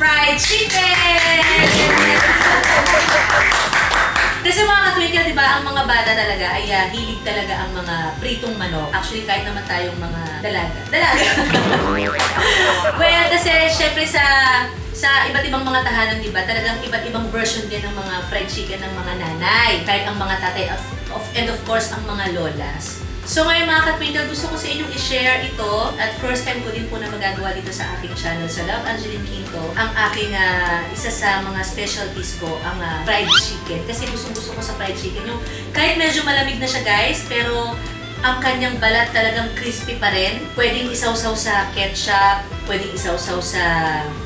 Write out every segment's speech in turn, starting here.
Fried Chicken! Kasi mga katwinkle, di ba, ang mga bata talaga ay ah, hilig talaga ang mga pritong manok. Actually, kahit naman tayong mga dalaga. Dalaga! well, kasi syempre sa sa iba't ibang mga tahanan, di ba, talagang iba't ibang version din ng mga fried chicken ng mga nanay. Kahit ang mga tatay, of, of, and of course, ang mga lolas. So ngayon mga katwinkle, gusto ko sa inyong i-share ito at first time ko din po na magagawa dito sa aking channel sa Love Angeline Quinto ang aking ah, isa sa mga specialties ko, ang ah, fried chicken. Kasi gustong gusto ko sa fried chicken. Yung, kahit medyo malamig na siya guys, pero ang kanyang balat talagang crispy pa rin. Pwedeng isawsaw sa ketchup, pwedeng isawsaw sa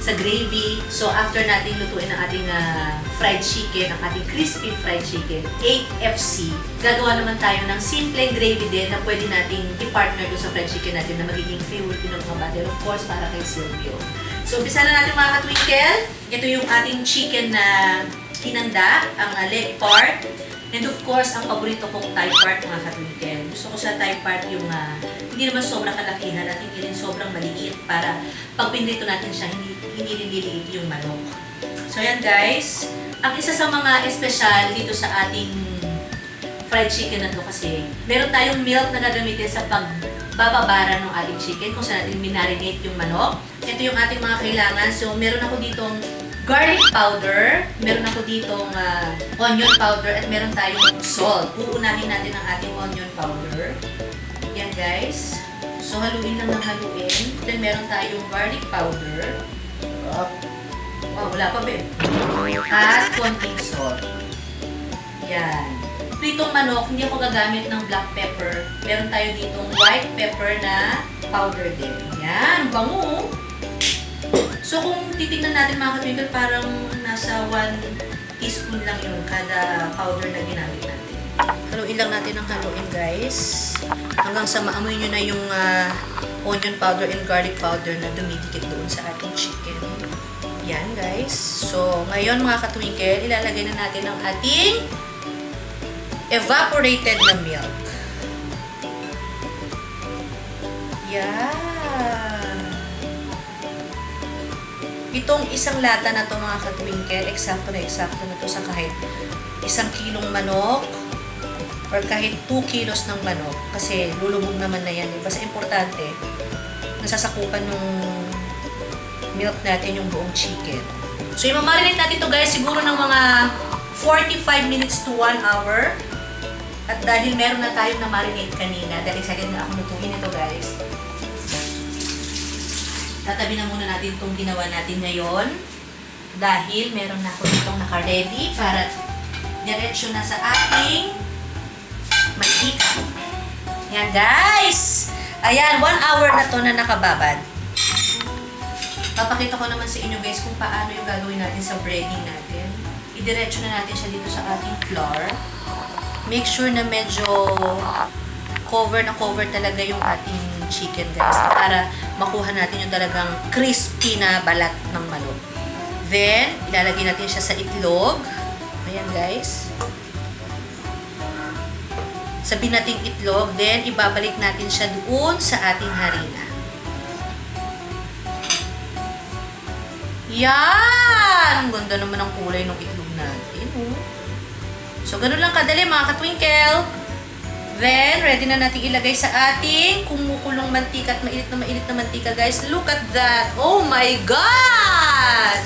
sa gravy. So after natin lutuin ang ating ah, fried chicken, ang ating crispy fried chicken, 8FC, gagawa naman tayo ng simpleng gravy din na pwede nating i-partner doon sa fried chicken natin na magiging favorite ng mga. And Of course, para kay Silvio. So umpisa na natin mga katwinkle. Ito yung ating chicken na hinanda, ang ah, leg part. And of course, ang paborito kong Thai part mga katwinkle. Gusto ko sa Thai part yung ah, hindi naman sobrang kalakihan at hindi rin sobrang maliit para pag pinrito natin siya, hindi, hindi rin liliit yung manok. So yan guys, ang isa sa mga espesyal dito sa ating fried chicken na to kasi meron tayong milk na gagamitin sa pagbababara ng ating chicken kung saan natin minarinate yung manok. Ito yung ating mga kailangan. So meron ako ditong garlic powder, meron ako ditong ah, onion powder, at meron tayong salt. Uunahin natin ang ating onion powder. Yan guys. So haluin lang ng haluin. Then meron tayong garlic powder. Oh, wala pa babe. At konting salt. Yan. Pritong manok, hindi ako gagamit ng black pepper. Meron tayo ditong white pepper na powder din. Yan, bango. So kung titingnan natin mga katwinkle, parang nasa 1 teaspoon lang yun kada powder na ginamit natin. Haluin lang natin ang haluin guys. Hanggang sa maamoy nyo na yung ah, onion powder and garlic powder na dumidikit doon sa ating chicken. Yan guys. So ngayon mga katwinkle, ilalagay na natin ang ating evaporated na milk. Yan. Itong isang lata na to mga katwinkle, eksakto na eksakto na to sa kahit isang kilong manok or kahit 2 kilos ng manok kasi lulubog naman na yan. eh. Basta importante, nasasakupan ng milk natin yung buong chicken. So, imamarinate natin to guys siguro ng mga 45 minutes to 1 hour. At dahil meron na tayong na-marinate kanina, dahil excited na ako lutuin ito guys, tatabi na muna natin itong ginawa natin ngayon. Dahil meron na ako itong naka-ready para diretso na sa ating mantika. Yan guys! Ayan, 1 hour na to na nakababad. Papakita ko naman sa inyo guys kung paano yung gagawin natin sa breading natin. Idiretso na natin siya dito sa ating flour. Make sure na medyo cover na cover talaga yung ating chicken guys para makuha natin yung talagang crispy na balat ng manok. Then, ilalagay natin siya sa itlog. Ayan guys. Sabi nating itlog, then ibabalik natin siya doon sa ating harina. Yan! Ang ganda naman ng kulay ng itlog natin. Oh. So, ganun lang kadali mga katwinkle. Then, ready na natin ilagay sa ating kumukulong mantika at mainit na mainit na mantika, guys. Look at that! Oh my God!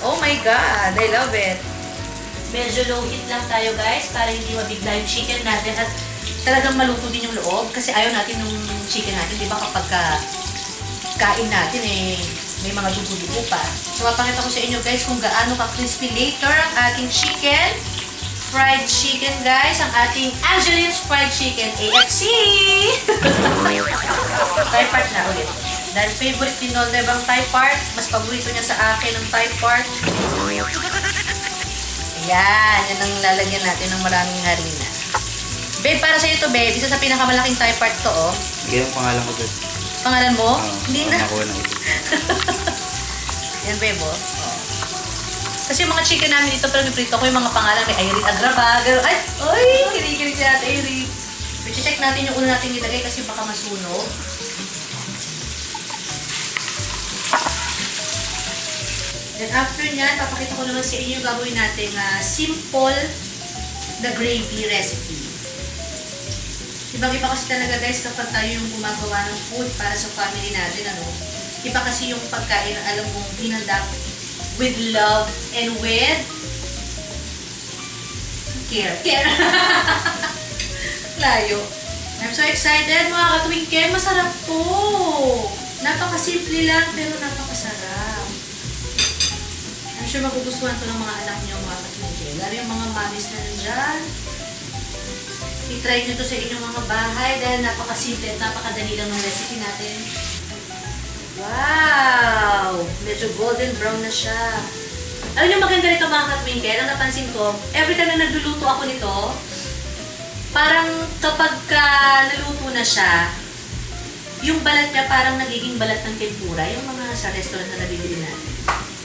Oh my God! I love it. Medyo low heat lang tayo, guys, para hindi mabigla yung chicken natin at talagang maluto din yung loob kasi ayaw natin yung chicken natin, di ba kapag ka, kain natin eh, may mga dugo-dugo pa. So, mapakita ko sa inyo guys kung gaano ka-crispy later ang ating chicken. Fried chicken guys, ang ating Angeline's Fried Chicken AFC! Thai part na ulit. Dahil favorite ni Nolde bang Thai part, mas paborito niya sa akin ang Thai part. Ayan, yan ang lalagyan natin ng maraming harina. Babe, para sa to, babe. Isa sa pinakamalaking Thai part to, oh. Bigyan ang pangalan ko doon. Pangalan mo? Oo, Hindi na. makuha ng ito. Yan, babe, oh. Kasi yung mga chicken namin dito, pero prito ko yung mga pangalan kay Irene Agraba. Ganun. Ay, oy, kinikilig si Ate Irene. I-check natin yung una natin nilagay kasi baka masunog. Then after nyan, papakita ko naman sa inyo gagawin natin na simple na gravy recipe. Ibang-iba kasi talaga guys kapag tayo yung gumagawa ng food para sa family natin, ano. Iba kasi yung pagkain na alam mong hinanda with love and with care. Care. Layo. I'm so excited mga katwingke. Masarap to. Napakasimple lang pero napakasarap. I'm sure magugustuhan to ng mga anak niyo mga katwingke. Lalo yung mga mommies na nandyan. I-try nyo to sa inyong mga bahay dahil napakasimple at napakadali lang ng recipe natin. Wow! Medyo golden brown na siya. Alam niyo maganda rito mga katwinkel, ang napansin ko, every time na nagluluto ako nito, parang kapag ka naluto na siya, yung balat niya parang nagiging balat ng tempura, yung mga sa restaurant na nabibili natin.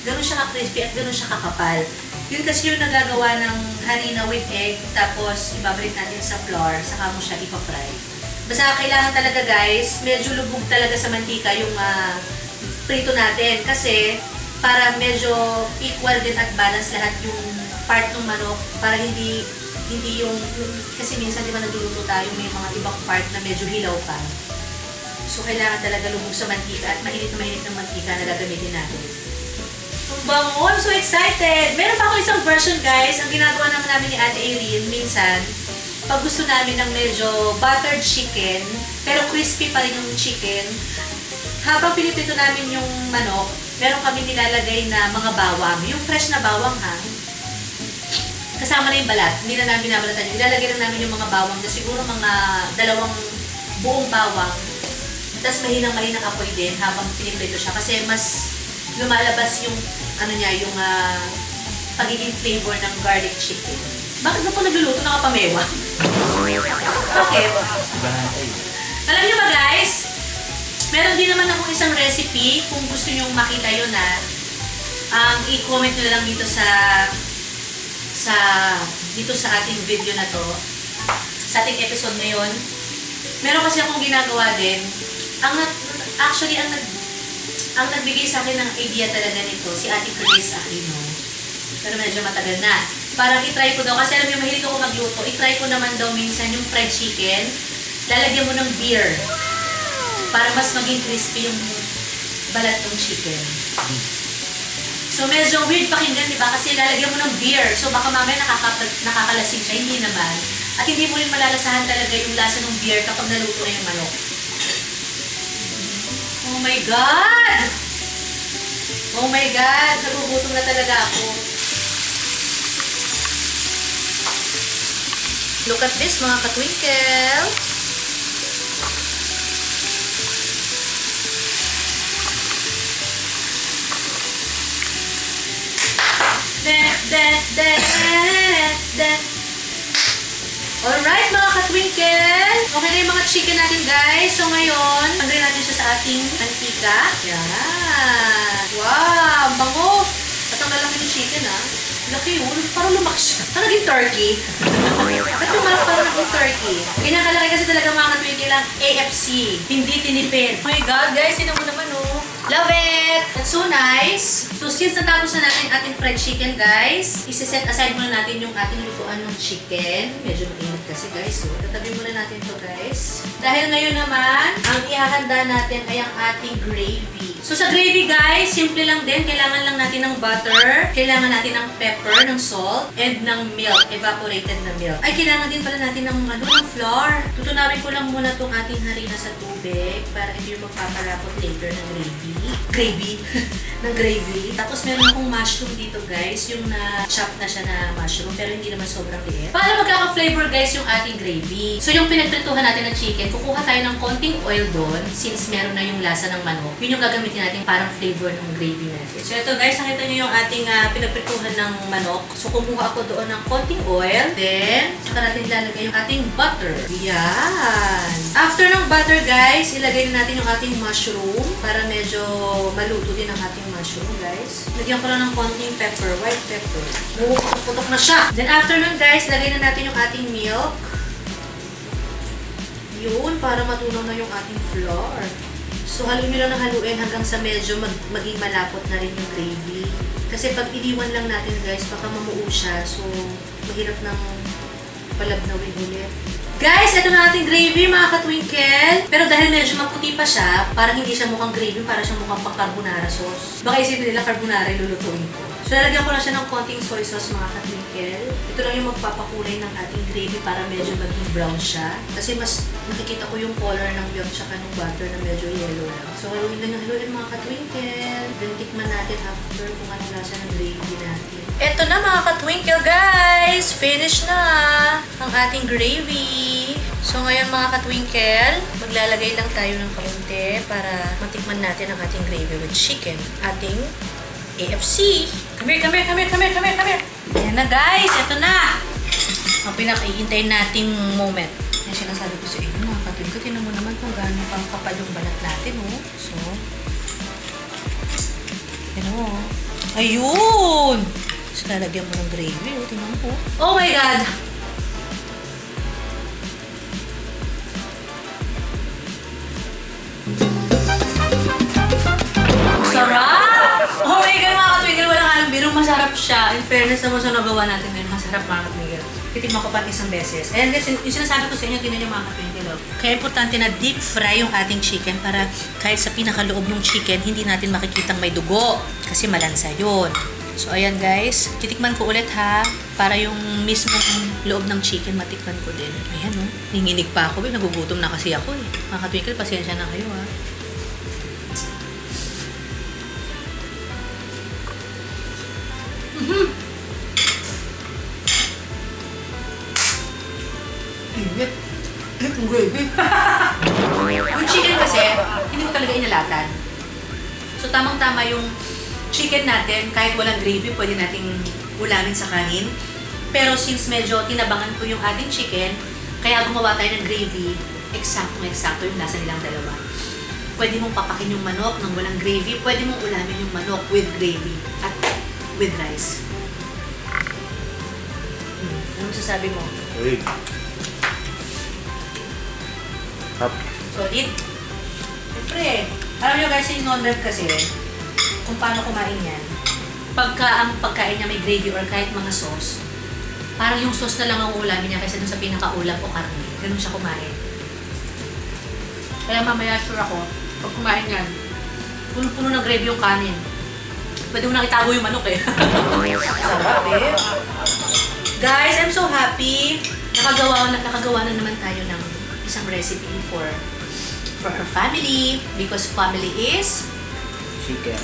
Ganun siya ka-crispy at ganun siya kakapal. Yun kasi yung nagagawa ng harina with egg, tapos ibabalik natin sa flour, saka mo siya ipa-fry. Basta kailangan talaga guys, medyo lubog talaga sa mantika yung ah, prito natin. Kasi para medyo equal din at balance lahat yung part ng manok para hindi hindi yung, yung kasi minsan di ba nagluluto tayo may mga ibang part na medyo hilaw pa. So kailangan talaga lubog sa mantika at mainit na mainit ng mantika na gagamitin natin. Ang bango! I'm so excited! Meron pa ako isang version guys. Ang ginagawa naman namin ni Ate Aileen minsan, pag gusto namin ng medyo buttered chicken, pero crispy pa rin yung chicken, habang pinipito namin yung manok, meron kami nilalagay na mga bawang. Yung fresh na bawang ha. Kasama na yung balat. Hindi na namin binabalatan yun. Ilalagay lang namin yung mga bawang na siguro mga dalawang buong bawang. Tapos mahinang-mahinang apoy din habang piniprito siya. Kasi mas lumalabas yung ano niya, yung ah, pagiging flavor ng garlic chicken. Bakit ba po nagluluto nakapamewa? Bakit? Alam niyo ba guys, meron din naman akong isang recipe kung gusto niyo makita yun na ang i-comment nyo lang dito sa sa dito sa ating video na to. Sa ating episode ngayon. Meron kasi akong ginagawa din. Ang actually ang nag ang nagbigay sa akin ng idea talaga nito si Ate Grace Aquino. Pero medyo matagal na parang itry ko daw kasi alam niyo mahilig ako magluto itry ko naman daw minsan yung fried chicken lalagyan mo ng beer para mas maging crispy yung balat ng chicken. So medyo weird pakinggan, di ba? Kasi lalagyan mo ng beer. So baka mamaya nakaka- nakakalasing siya. Hindi naman. At hindi mo rin malalasahan talaga yung lasa ng beer kapag naluto na yung manok. Oh my God! Oh my God! Nagugutom na talaga ako. Look at this mga katwinkle. Alright, mga katwinkle. Okay na yung mga chicken natin, guys. So, ngayon, pagrin natin siya sa ating mantika. Yan. Wow, ang bango. At ang lalaki ng chicken, ah. Laki yun. Parang lumaki siya. Parang naging turkey. Ba't mga parang naging turkey? Ganyan kalaki kasi talaga mga katwinkle lang AFC. Hindi tinipid. Oh my God, guys. Sino mo naman, oh. Love it! That's so nice. So, since natapos na natin ating fried chicken, guys, isi-set aside muna natin yung ating lutuan ng chicken. Medyo mainit kasi, guys. So, tatabi muna natin to guys. Dahil ngayon naman, ang ihahanda natin ay ang ating gravy. So, sa gravy, guys, simple lang din. Kailangan lang natin ng butter, kailangan natin ng pepper, ng salt, and ng milk, evaporated na milk. Ay, kailangan din pala natin ng, ano, ng flour. Tutunawin ko lang muna tong ating harina sa tubig para hindi yung magpapalapot later ng gravy. Gravy? ng gravy. Tapos meron akong mushroom dito, guys. Yung na-chop na siya na mushroom, pero hindi naman sobrang liit. Para magkaka-flavor, guys, yung ating gravy. So, yung pinagprituhan natin ng chicken, kukuha tayo ng konting oil doon since meron na yung lasa ng manok. Yun yung gagamitin natin parang flavor ng gravy natin. So, ito, guys, nakita niyo yung ating uh, pinagprituhan ng manok. So, kumuha ako doon ng konting oil. Then, saka natin ilalagay yung ating butter. Yan. After ng butter, guys, ilagay na natin yung ating mushroom para medyo maluto din ang ating mushroom, guys. Lagyan ko lang ng konting pepper, white pepper. Oh, putok na siya. Then after nun, guys, lagay na natin yung ating milk. Yun, para matunaw na yung ating flour. So, haluin nyo lang ng haluin hanggang sa medyo mag maging malapot na rin yung gravy. Kasi pag iniwan lang natin guys, baka mamuo siya. So, mahirap nang palabnawin ulit. Guys, ito na ating gravy mga katwinkle. Pero dahil medyo maputi pa siya, parang hindi siya mukhang gravy, parang siya mukhang pang carbonara sauce. Baka isipin nila carbonara yung lulutuin ko. So, lalagyan ko na siya ng konting soy sauce mga katwinkle. Ito lang yung magpapakulay ng ating gravy para medyo maging brown siya. Kasi mas nakikita ko yung color ng milk tsaka ng butter na medyo yellow lang. So, haluin lang yung haluin mga katwinkle. Then, tikman natin after kung ano lasa ng gravy natin. Ito na mga katwinkle guys! Finish na ang ating gravy. So ngayon mga katwinkle, maglalagay lang tayo ng kaunti para matikman natin ang ating gravy with chicken. Ating AFC. Come here, come here, come here, come here, come here, come here. Ayan na guys, ito na. Ang pinakihintay nating moment. Yan sinasabi ko sa inyo mga katwinkle. Tinan mo naman kung gaano pang kapal yung balat natin, oh. So, Ano? Ayun! So, lalagyan mo ng gravy. Oh, tingnan mo. Oh my God! Siya. In fairness naman sa nagawa natin ngayon, masarap mga katwigil. Titikman ko pa isang beses. Ayan guys, yung sinasabi ko sa inyo, tinan yung mga. Oh. Kaya importante na deep fry yung ating chicken para kahit sa pinakaloob ng chicken, hindi natin makikitang may dugo. Kasi malansa yun. So, ayan guys. Titikman ko ulit ha. Para yung mismong loob ng chicken, matikman ko din. Ayan oh. Ninginig pa ako eh. Nagugutom na kasi ako eh. Mga katwigil, pasensya na kayo ha. Init. Init yung gravy. yung chicken kasi, hindi ko talaga inalatan. So, tamang-tama yung chicken natin, kahit walang gravy, pwede nating ulamin sa kanin. Pero since medyo tinabangan ko yung ating chicken, kaya gumawa tayo ng gravy, eksakto-eksakto yung lasa nilang dalawa. Pwede mong papakin yung manok ng walang gravy, pwede mong ulamin yung manok with gravy at with rice. Hmm. Anong sasabi mo? Uy. Hap. Solid. Siyempre, alam nyo guys, yung non-reb kasi, kung paano kumain yan, pagka ang pagkain niya may gravy or kahit mga sauce, parang yung sauce na lang ang ulamin niya kaysa dun sa pinakaulam o karne. Ganun siya kumain. Kaya mamaya sure ako, pag kumain yan, puno-puno ng gravy yung kanin. Pwede mo nang itago yung manok eh. Sarap eh. Guys, I'm so happy. Nakagawa, nakagawa na naman tayo ng isang recipe for for our family because family is Chicken.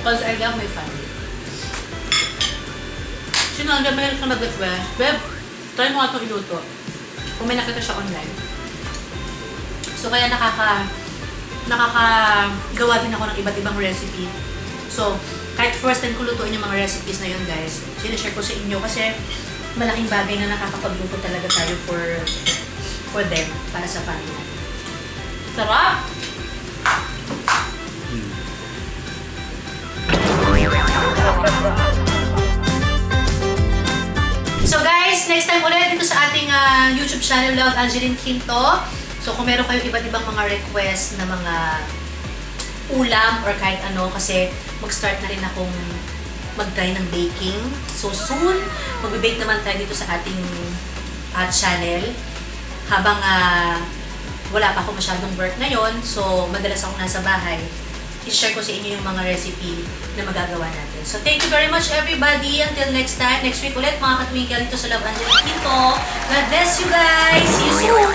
because I love my family. Sino ang may ka mag-request? Beb, try mo nga itong iluto. Kung may nakita siya online. So kaya nakaka nakakagawa din ako ng iba't ibang recipe. So, kahit first time ko lutuin yung mga recipes na yun, guys, sinashare ko sa inyo kasi malaking bagay na nakakapagluto talaga tayo for for them, para sa family. Sarap! So guys, next time ulit dito sa ating ah, YouTube channel, Love Angeline Quinto. So kung meron kayong iba't ibang mga request na mga ulam or kahit ano, kasi mag-start na rin akong mag-try ng baking. So soon, mag-bake naman tayo dito sa ating ah, channel. Habang ah, wala pa ako masyadong work ngayon, so madalas ako nasa bahay, i-share ko sa inyo yung mga recipe na magagawa natin. So, thank you very much everybody. Until next time, next week ulit mga katwinkel dito sa Love Angeline Quinto. God bless you guys! See you soon!